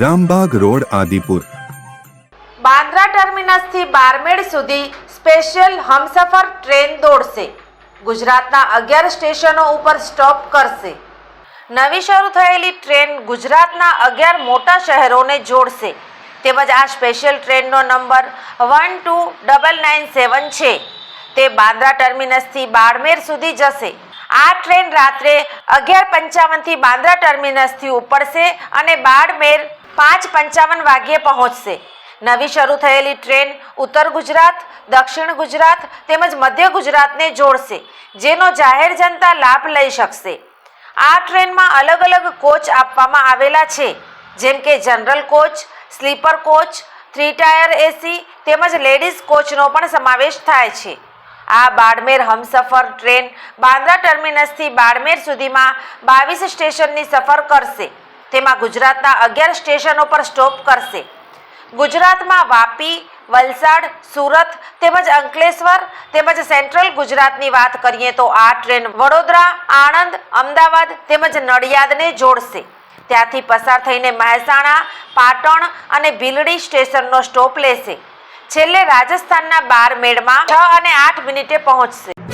Rambagh road, Adipur. Bandra ટર્મિનસથી બારમેડ સુધી special Humsafar train દોડશે. ગુજરાતના અગિયાર સ્ટેશનો ઉપર સ્ટોપ કરશે. નવી શરૂ થયેલી ટ્રેન ગુજરાતના અગિયાર મોટા શહેરોને જોડશે. તેમજ આ special ટ્રેનનો number one two double nine seven છે. તે બાંદ્રા ટર્મિનસથી બારમેર સુધી જશે. આ ટ્રેન રાત્રે અગિયાર પંચાવનથી બાંદ્રા ટર્મિનસથી ઉપડશે અને બારમેર પાંચ પંચાવન વાગ્યે પહોંચશે. નવી શરૂ થયેલી ટ્રેન ઉત્તર ગુજરાત, દક્ષિણ ગુજરાત તેમજ મધ્ય ગુજરાતને જોડશે, જેનો જાહેર જનતા લાભ લઈ શકશે. આ ટ્રેનમાં અલગ અલગ કોચ આપવામાં આવેલા છે, જેમ કે general coach, sleeper coach, three tier AC તેમજ લેડીઝ કોચનો પણ સમાવેશ થાય છે. આ બાડમેર હમસફર ટ્રેન બાંદ્રા ટર્મિનસથી બાડમેર સુધીમાં બાવીસ સ્ટેશનની સફર કરશે. તેમાં ગુજરાતના અગિયાર સ્ટેશનો પર સ્ટોપ કરશે. ગુજરાતમાં વાપી, વલસાડ, સુરત તેમજ અંકલેશ્વર તેમજ સેન્ટ્રલ ગુજરાતની વાત કરીએ તો આ ટ્રેન વડોદરા, આણંદ, અમદાવાદ તેમજ નડિયાદને જોડશે. ત્યાંથી પસાર થઈને મહેસાણા, પાટણ અને ભીલડી સ્ટેશનનો સ્ટોપ લેશે. છેલ્લે રાજસ્થાનના બારમેડમાં છ અને આઠ મિનિટે પહોંચશે.